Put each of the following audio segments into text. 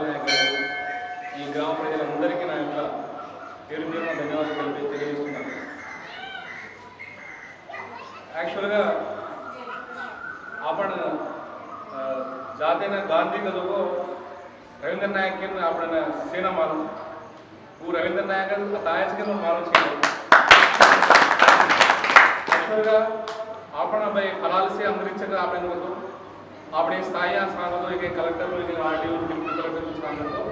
చంద్రబాబు గారు ఈ గ్రామ ప్రజలందరికీ నా యొక్క పేరు మీద ధన్యవాదాలు తెలిపి తెలియజేస్తున్నాను. యాక్చువల్గా ఆపణ జాతీయ గాంధీ గదువు రవీంద్ర నాయక్ కింద ఆపణ సేనా మాలం ఊ రవీంద్ర నాయక్ తాయస్కి మాలం చేయాలి యాక్చువల్గా ఆపణ పై ఫలాలసే అందరించగా ఆపణ అప్పుడు ఈ స్థాయి స్థానంలో ఇక కలెక్టర్లు ఇక ఆర్టీఓలు డిప్యూటీ కలెక్టర్లు స్థానంలో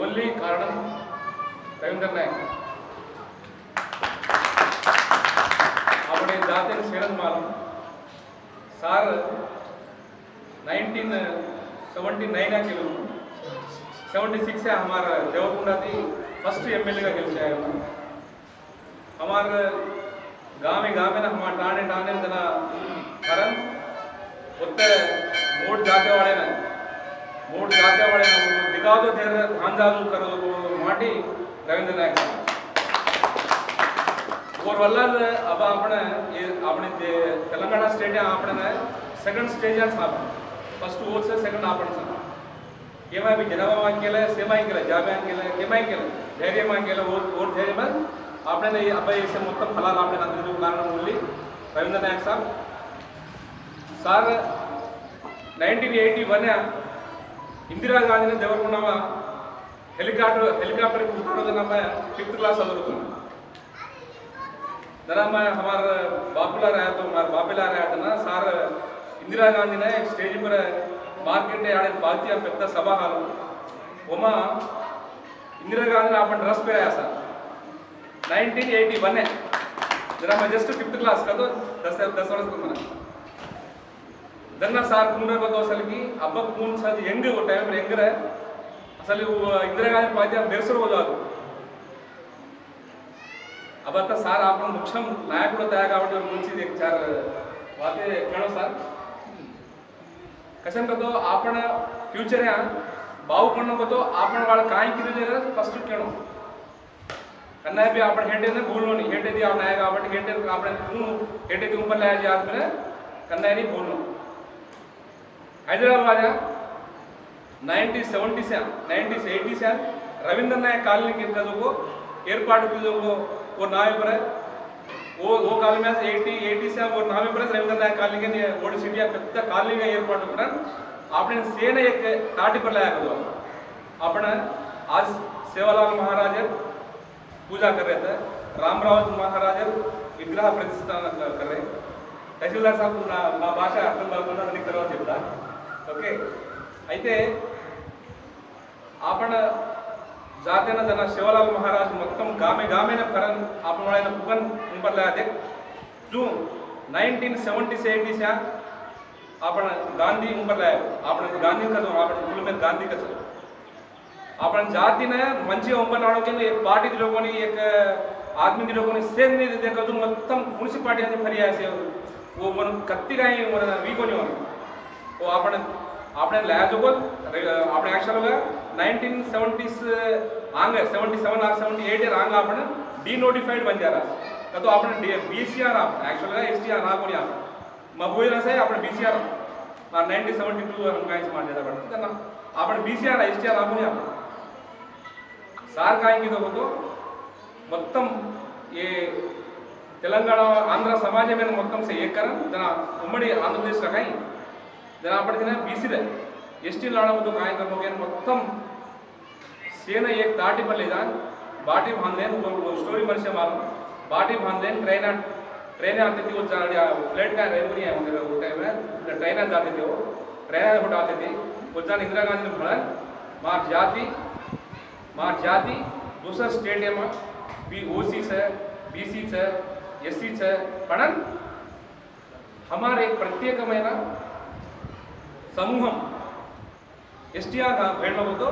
ఓన్లీ కారణం రవీందర్ నాయక్ అప్పుడే జాతీయ శరద్ మాలం సార్ నైన్టీన్ సెవెंटी నైన్ గెలు సెవెंटी सिक्स है हमारा देवरकुंडा थी फर्स्ट एम एल ए का गेल है हमारे गाँव में हमारा टाने टाने जना उतने ಮೂಡ್ ಜಾತೆ ಒಳೇನ ಮೂಡ್ ಜಾತೆ ಒಳೇನ ಬೇಕಾದ ದೇವರ ಅಂದಾಜು ಕರೋದು ಮಾಡಿ ರವೀಂದ್ರ ನಾಯಕ್ और वल्लर अब आपने ये, आपने तेलंगाना स्टेट है आपने ना सेकंड स्टेज है साहब फ़र्स्ट वोट से सेकंड आपने साहब ये मैं भी जनाब मांग के लिए सेमा ही के लिए जाबे के लिए के मैं के लिए धैर्य मांग के लिए वोट वोट धैर्य में आपने ना ये अब ये से मुद्दा फलाल आपने ना दिल्ली कारण मूली रविंद्र नायक साहब। sir nineteen eighty one Indira గాంధీని దేవరకొండమ హెలికాప్టర్ హెలికాప్టర్ కూర్చోవడం ఫిఫ్త్ క్లాస్ చదువుతున్నాను जरा मैं हमारा बापूला रहा तो हमारा बापेला रहा था ना सार इंदिरा गांधी ने एक स्टेज पर మార్కెట్ ఆడే బాధ్య పెద్ద సభ హాలు ఉమా ఇందిరా గాంధీ आपण ड्रेस पे आया सर 1981 है जरा मैं जस्ट फिफ्थ क्लास का तो दस दस वर्ष का इतना सारे असल की हब पून ये टाइम ये असल इंदिरा गांधी पार्टी बेस अब सार आप मुख्यम नायक तैयार मुझे चार वाते कहो सार कसम कद आप फ्यूचर है बाहु कण कद आप फस्ट कहो कन्या भी आप भूलो नहीं आप नायक आप हेटे आप कन्या भी भूलो बोलनो हैदराबाद या 1970 से 90 से 80 से रविंद्र नायक कॉलोनी के लोगों को एयरपोर्ट के लोगों वो नावे पर है वो वो कॉलोनी में एटी एटी से वो नावे पर रविंद्र नायक कॉलोनी के लिए ओल्ड सिटी या పెద్ద कॉलोनी का एयरपोर्ट पर आपने सेना एक ताटी पर लाया करो आपने आज सेवालाल महाराज पूजा कर रहे थे रामराव महाराज विग्रह प्रतिष्ठा कर रहे తహసీల్దార్ సాబ్ నా నా భాష అర్థం కాకుండా నీకు తర్వాత చెప్తా ఓకే అయితే आपण जाते ना त्यांना शिवलाल महाराज మొత్తం गामे गामे ना करन आपण वाळायला फुकन उंबरला देख जून 1970 से 80 से आपण गांधी उंबरला आपण गांधी का आपण कुल में गांधी का आपण जातीने మంచి ఉంబనాడోకి एक पार्टी लोगों एक आदमी लोगों सेम नहीं देखा जो మొత్తం మున్సిపాలిటీ అని ఫరి ఆసే वो मन कत्ती काय मन वीकोनी वो आपण આપણે લાયા જો આપણે యాక్చువల్గా nineteen seventies ఆంగ్ seventy seven or seventy eight wrong આપણે डिनोटिफाइड बन जा रहा का तो આપણે बीसीआर आप एक्चुअल का एसटीआर ना कोणी आपण मग होईल असं आहे आपण बीसीआर और 1972 हम काहीच मान्यता पडतो त्यांना आपण बीसीआर एसटीआर आपण आपण సార్ కాయింగిదో होतो మొత్తం ఏ తెలంగాణ ఆంధ్ర సమాజమైన మొత్తం సే ఏకరం తన ఉమ్మడి ఆంధ్రప్రదేశ్లో కాయి ಜನಾಪಡ್ತಿನ ಬೀಸಿದೆ ಎಷ್ಟಿಲ್ಲ ಒಂದು ಕಾಯಕ ಹೋಗಿ सीन एक दाटी ದಾಟಿ बाटी ಬಾಟಿ स्टोरी ಸ್ಟೋರಿ ಮನುಷ್ಯ ಮಾಲು ಬಾಟಿ ट्रेन ट्रेन आती थी फ्लैट का टाइम ट्रेन जाती ट्रेन आती इंदिरा गांधी भड़न मार जाति मार जाति. दूसरा स्टेडियम बी ओ सी से बी सी से एस सी से पढ़न हमारे प्रत्येकమైన సమూహం ఎస్టీఆర్ వెళ్ళబోతో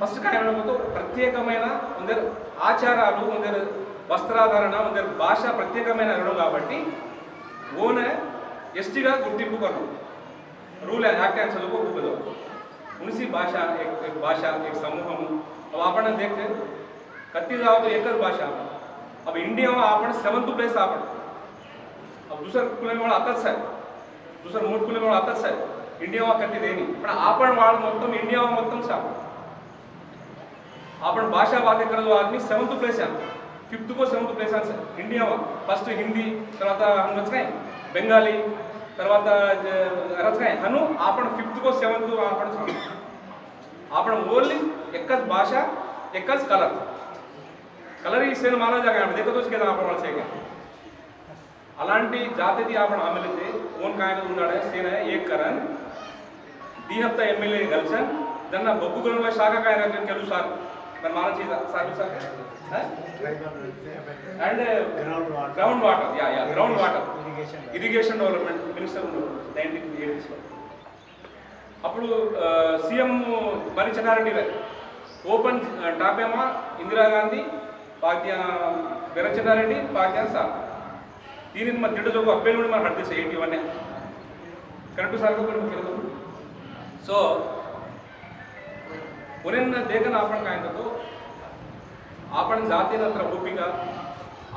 ఫస్ట్ కారణంతో ప్రత్యేకమైన కొందరు ఆచారాలు కొందరు వస్త్రాధారణ కొందరు భాష ప్రత్యేకమైన రుణం కాబట్టి ఓన్ ఎస్టీగా గుర్తింపు కొను रूल है एक्ट एंड चलो को दो उनसी भाषा एक, एक भाषा एक समूह अब आपण देख कत्ती जाओ तो एकच भाषा अब इंडिया में आपण सेवन्थ प्लेस आपण अब दुसरं कुलमेळ आताच आहे दुसरं मोठ कुलमेळ आताच आहे इंडिया कत्ती देणी पण आपण वाळ మొత్తం इंडिया మొత్తం साप आपण भाषा बातें करत वो आदमी सेवन्थ प्लेस आहे फिफ्थ को సెవెంత్ ప్లేస్ అని సార్ ఇండియా ఫస్ట్ హిందీ తర్వాత రచకాయ బెంగాలీ తర్వాత రచకాయ హను आपण फिफ्थ को सेवन्थ आपण आपण ओनली एकच भाषा एकच कलर कलर ही सेन मानव जागा आहे देखतोच केला आपण मला से అలాంటి జాతిది आपण आम्हाला ते कोण काय ఉన్నాడే సేన एक करण दी हप्ता एमएलए गलसन त्यांना बब्बू गणला शाखा काय राखील केलू सर మరి మాన చేత sir sir and ground water yeah yeah ground water irrigation development minister nineteen ఎయిటీస్లో అప్పుడు సీఎం మరి చెన్నారెడ్డి గారు ఓపెన్ టాప్ ఏమో ఇందిరాగాంధీ ಪಾಕ್ಯ ಬೆರ ಚೆನ್ನಾರೆಡ್ಡಿ ಪಾಕ್ಯ ನೀರಿಂದ ಮತ್ತೆ ತಿಡಿದೋಗು ಅಪ್ಪೇಲ್ ನೋಡಿ ಮಾಡಿ ಹಡ್ದಿಸ ಏಟ್ ಇವನ್ನೇ ಕರೆಕ್ಟು ಸಾಕು ನಿಮ್ಗೆ ಕೆಲವು ಸೊ ಒನ್ನ ದೇಹನ ಆಪಣ ಕಾಯ್ತು ಆಪಣ ಜಾತಿ ಹತ್ರ ಒಪ್ಪಿಗ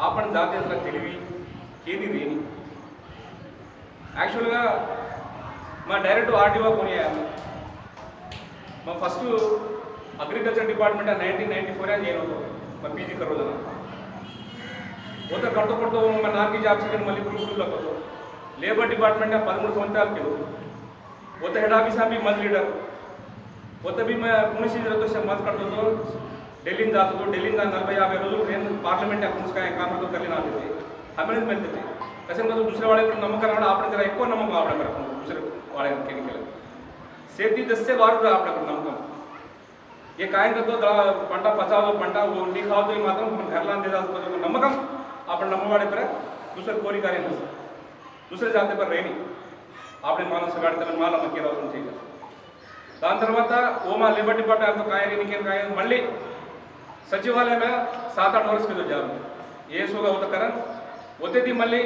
ఆపణ జాతి అసలు తెలివి ఏది దేని యాక్చువల్గా మా డైరెక్ట్ ఆర్టీఓ కొనియాను మా first agriculture department nineteen ninety four అని నేను మా పీజీ కరోజన मुद कड़कू नारे जाबन मल्ल पुल लेबर डिपार्टेंट पदमू संवस कौत हेड आफीस आफ मज लीडर कौत भीम मुनिशी मज कड़ो डेली दाखो डेली नलब याबे रोज पार्लमेंट कामरों कल अभिनंदन मिलते हैं कसम कदम दूसरे वाले नमक आपड़ा एक्व नमक आप दूसरे वाले से दस्ते आप नमक ये कायन कदम पट पचाव पट नी खाओ मतलब घरला नमक अपने नंबर पर दूसरे कोरी कार्य नहीं दूसरे जाते पर रही अपने मानव सगाड़ तमन माला मक्की रोशन चीज़ दान तरवा ओमा लिबर्टी पार्टी आपको काय रही निकेन काय मल्ली, सचिवालय में सात आठ वर्ष के तो जो जाम ये सो का होता करन होते थी मल्ली,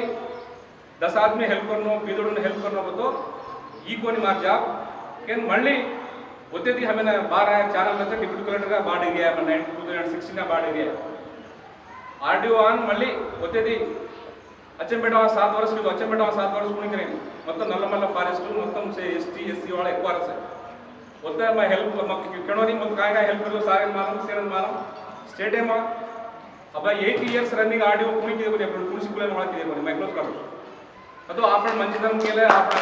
दस आदमी हेल्प करनो पीदड़ ने हेल्प करनो बतो ये मार जाब केन तो हमें ఆర్డీఓని మళ్ళీ వచ్చేది అచ్చంపేట సాత్ వరసలు అచ్చంపేట సాత్ వరసలు కుణికిరేం మొత్తం నల్లమల్ల ఫారెస్ట్ మొత్తం ఎస్టీ ఎస్సీ వాళ్ళ ఎక్కువ అరస వస్తే మా హెల్ప్ మాకు కెణోని మాకు కాయగా హెల్ప్ సాగన్ మాలం సేరన్ మాలం స్టేటేమా అబ్బా ఎయిట్ ఇయర్స్ రన్నింగ్ ఆడియో కుణికి ఎప్పుడు కుణిసి కులే వాళ్ళకి తెలియదు మైక్రోస్ కాదు ಅದು आपण मंचन के लिए आपण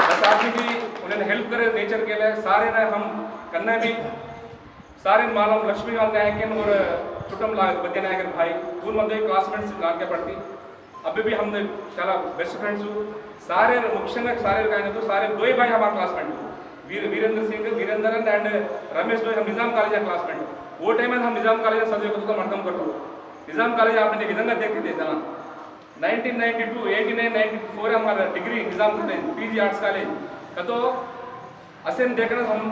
बस आपकी भी उन्होंने हेल्प करे नेचर के लिए सारे ने हम कन्ना भी सारे मालूम लक्ष्मीकांत नायक और కుటుంబ भाई భాయ్ దూన్ మంది క్లాస్మేట్స్ నాకే पड़ती अभी भी हम చాలా బెస్ట్ ఫ్రెండ్స్ सारे ముఖ్యంగా సారే ఆయనతో సారే దోయ్ भाई हमारे क्लासमेट वीर, वीरेंद्र सिंह वीरेंद्र एंड रमेश भाई, हम निज़ाम कॉलेज क्लासमेट वो टाइम हम निज़ाम कॉलेज చదివే కొత్త అర్థం కట్టు నిజాం కాలేజ్ आपने देखते थे nineteen ninety two eighty nine ninety four हमारा degree Nizam college PG arts college कतो असेन देखना तो हम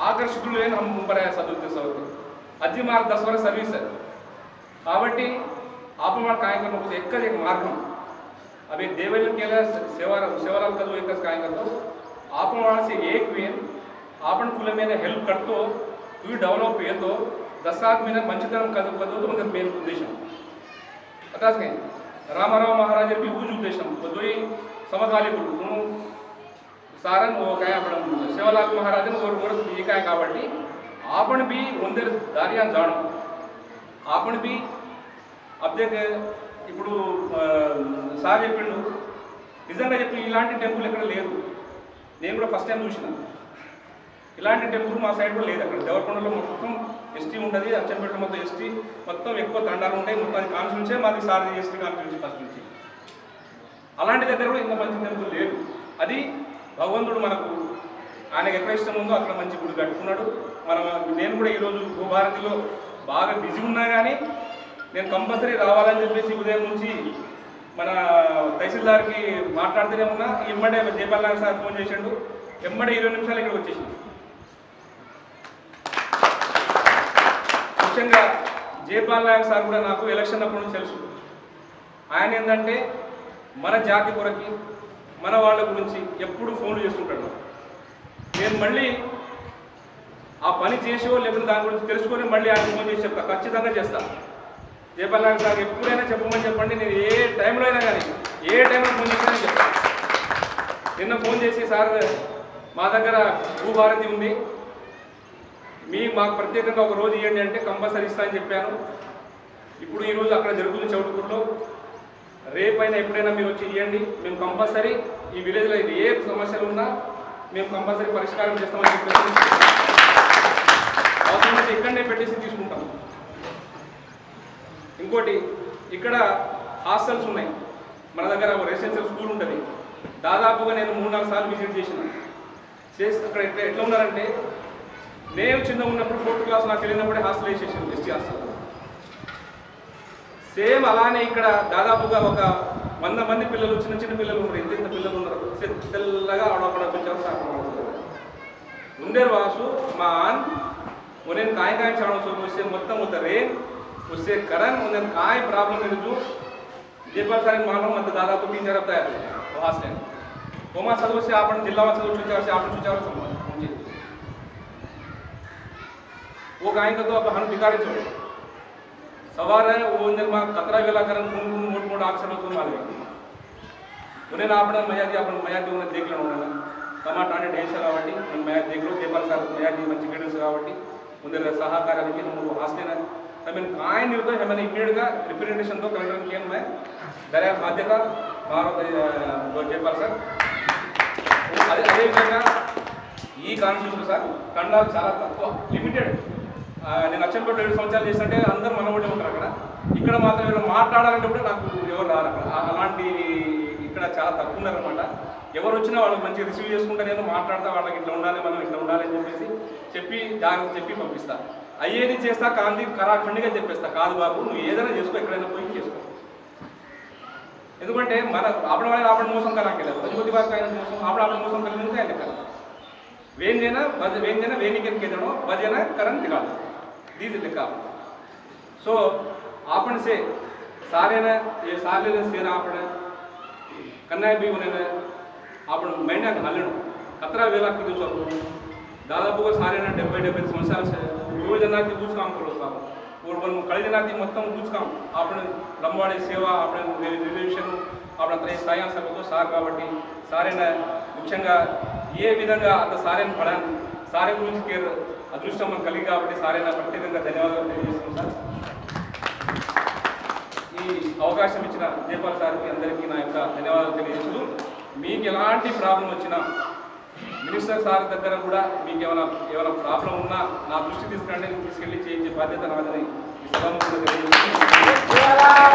आकर्षित हम ऊपर सदुते सौते अति मार्ग दस వరకు सर्वीस అది आप ఆపమాడ కార్యక్రమం ఎక్కడ अभी देवल के सेवार सेवालाल का एक आप करतो एक वेन आपन कुल मेने हेल्प करते तुम्ही डेव्हलप येतो दसात महिन्यात पंचतरण कद कदम तो मेन उद्देश आताच काय रामाराव महाराज भी उज उद्देश्य बदोई समज आले कुठून म्हणून सारण काय सेवालाल आपण बि उंदर దారియాం जाणो। आपण बि అప్డేట్ ఇప్పుడు సార్ చెప్పిండు నిజంగా చెప్పి ఇలాంటి టెంపుల్ ఎక్కడ లేదు నేను కూడా ఫస్ట్ టైం చూసిన ఇలాంటి టెంపుల్ మా సైడ్ కూడా లేదు అక్కడ దేవరకొండలో మొత్తం ఎస్టీ ఉంటుంది అచ్చంపేట మొత్తం ఎస్టీ మొత్తం ఎక్కువ తండాలు ఉంటాయి మొత్తం కాన్స్టిట్యూన్సే మాది సారథి ఎస్టీ కాన్స్టిట్యూన్సీ ఫస్ట్ నుంచి. అలాంటి దగ్గర కూడా ఇంత మంచి టెంపుల్ లేదు. అది భగవంతుడు మనకు ఆయనకు ఎక్కడ ఇష్టం ఉందో అక్కడ మంచి గుడి కట్టుకున్నాడు. మనం నేను కూడా ఈరోజు భూభారతిలో బాగా బిజీ ఉన్నా కానీ నేను కంపల్సరీ రావాలని చెప్పేసి ఉదయం నుంచి మన తహసీల్దార్కి మాట్లాడుతూనే ఉన్నా. ఎమ్మడే జయపాల్ సార్ ఫోన్ చేసిండు. ఎమ్మడే ఇరవై నిమిషాలు ఇక్కడ వచ్చేసింది ముఖ్యంగా జయపాల్ నాయక్ సార్ కూడా నాకు ఎలక్షన్ అప్పుడు నుంచి తెలుసు. ఆయన ఏంటంటే మన జాతి కొరకి మన వాళ్ళ గురించి ఎప్పుడు ఫోన్లు చేస్తుంటాడు. నేను మళ్ళీ ఆ పని చేసేవో లేకపోతే దాని గురించి తెలుసుకొని మళ్ళీ ఆయన ఫోన్ చేసి చెప్తా ఖచ్చితంగా చేస్తా. జయపాల్ నాకు ఎప్పుడైనా చెప్పమని చెప్పండి నేను ఏ టైంలో అయినా కానీ ఏ టైంలో ఫోన్ చేసినా చెప్తాను నిన్న ఫోన్ చేసి సార్ మా దగ్గర భూభారతి ఉంది. మీ మాకు ప్రత్యేకంగా ఒక రోజు ఇవ్వండి అంటే కంపల్సరీ ఇస్తా అని చెప్పాను. ఇప్పుడు ఈ రోజు అక్కడ జరుగుతుంది చౌటుకూరులో. రేపైనా ఎప్పుడైనా మీరు వచ్చి ఇవ్వండి. మేము కంపల్సరీ ఈ విలేజ్లో ఏ సమస్యలు ఉన్నా మేము కంపల్సరీ పరిష్కారం చేస్తామని చెప్పేసి అవసరమైతే ఇక్కడనే పెట్టేసి తీసుకుంటాం. ఇంకోటి ఇక్కడ హాస్టల్స్ ఉన్నాయి. మన దగ్గర ఒక రెసిడెన్షియల్ స్కూల్ ఉంటుంది. దాదాపుగా నేను మూడు నాలుగు సార్లు విజిట్ చేసిన. చేసి అక్కడ ఎట్లా ఎట్లా ఉన్నారంటే నేను చిన్న ఉన్నప్పుడు ఫోర్త్ క్లాస్ నాకు వెళ్ళినప్పుడే హాస్టల్ వేసేసాను ఎస్టీ హాస్టల్. సేమ్ అలానే ఇక్కడ దాదాపుగా ఒక వంద మంది పిల్లలు చిన్న చిన్న పిల్లలు ఉన్నారు. ఎంత పిల్లలు ఉన్నారు. తెల్లగా ఆడపడ కొంచెం ఉండేరు వాసు మా ఆన్ ಉನೇನು ಕಾಯ್ ಕಾಯ್ ಚಾಣೋ ಸೊ ಮುಸ್ಸೆ ಮೊತ್ತ ಮುತ್ತರಿ ಮುಸ್ಸೆ ಕರನ್ ಉನೇನ್ ಕಾಯ್ ಪ್ರಾಬ್ಲಮ್ ಇರುಜು ದೀಪರ್ ಸಾರಿ ಮಾಲೂಮ್ ಮತ್ತೆ ದಾದಾಪು ತೀನ್ ಜರ ಬತಾಯ तो हास लेन कोमा सर से। आपन जिला में सर सुचार से आपण सुचार समझे वो गाय का तो अब हम बिगाड़े छो सवार है वो अंदर माँ कतरा वेला करन खून खून, मोट मोट अक्षर तो माले उन्हें ना आपने मज़ा दिया अपन मज़ा दिया उन्हें देख लेना उन्होंने। टमाटा ने ढेर सगावटी मैं देख लो, के पर सर मज़ा दी, मंच गिडन सगावटी ముందర సహకారానికి నువ్వు ಹಾಸ್ಟೆಲ್ ಐ ಮೀನ್ ಕಾಯಿನ್ ಇರೋದು ಐ ಮೀನ್ ಇಮ್ಮಿಡಿಯೇಟ್గా ರಿಪ್ರೆಸೆಂಟೇಷನ್తో ಕಲೆಕ್ಟರ್ ಕೇಮ್ బాధ్యత భారత చెప్పాలి సార్ అదే అదేవిధంగా ఈ కాన్స్టిట్యూషన్ సార్ కండాలు చాలా తక్కువ లిమిటెడ్ నేను వచ్చినప్పుడు ఏడు సంవత్సరాలు చేసినట్టే అందరూ మనవాడే ఉంటారు అక్కడ. ఇక్కడ మాత్రం ఏమైనా మాట్లాడాలంటే కూడా నాకు ఎవరు రారు అక్కడ. అలాంటి ఇక్కడ చాలా తక్కువ ఉన్నారనమాట ఎవరు వచ్చినా వాళ్ళకి మంచిగా రిసీవ్ చేసుకుంటా నేను మాట్లాడతా వాళ్ళకి ఇట్లా ఉండాలి మనం ఇట్లా ఉండాలి అని చెప్పేసి చెప్పి జాగ్రత్త చెప్పి పంపిస్తా. అయ్యేది చేస్తా కాంతి కరాఖండిగా చెప్పేస్తా. కాదు బాబు నువ్వు ఏదైనా చేసుకో ఎక్కడైనా పోయి చేసుకో. ఎందుకంటే మన ఆపడ వాళ్ళ ఆపడ మోసం కరాకలేదు ప్రజపతి వారికి ఆయన మోసం ఆపడ ఆపడ మోసం కలిగింది ఆయన కదా వేంజన భజ వేంజన వేణికనికి ఎదడం కరెంట్ కాదు. దీది లెక్క సో ఆపణ సే. సారేనా ఏ సార్లు సేనా ఆపడ. కన్నయ్య ಬಿ అనేది అప్పుడు మైండ్ అల్లడు కత్రా వేలాకి చూసాము దాదాపుగా సారైనా డెబ్బై డెబ్బై సంవత్సరాలు మూడు జనాకి కూర్చున్నాం కొడుకున్నాం ఇప్పుడు కళి జనాకి మొత్తం కూర్చున్నాం అప్పుడు లంబాడి సేవ అప్పుడు రిజర్వేషన్ అప్పుడు అతని స్థాయి సభకు సార్ కాబట్టి సారైన ముఖ్యంగా ఏ విధంగా అంత సారైన పడాను సారే గురించి కేర్ అదృష్టం మనం కలిగి కాబట్టి సారైన ప్రత్యేకంగా ధన్యవాదాలు తెలియజేస్తున్నాం సార్. ఈ అవకాశం ఇచ్చిన జయపాల్ సార్కి అందరికీ నా యొక్క ధన్యవాదాలు తెలియజేస్తూ మీకు ఎలాంటి ప్రాబ్లం వచ్చినా మినిస్టర్ సార్ దగ్గర కూడా మీకు ఏమైనా ఏమైనా ప్రాబ్లం ఉన్నా నా దృష్టి తీసుకురండి తీసుకెళ్ళి చేయించే బాధ్యత నాదని ఈ సభాముఖంగా తెలియజేస్తూ.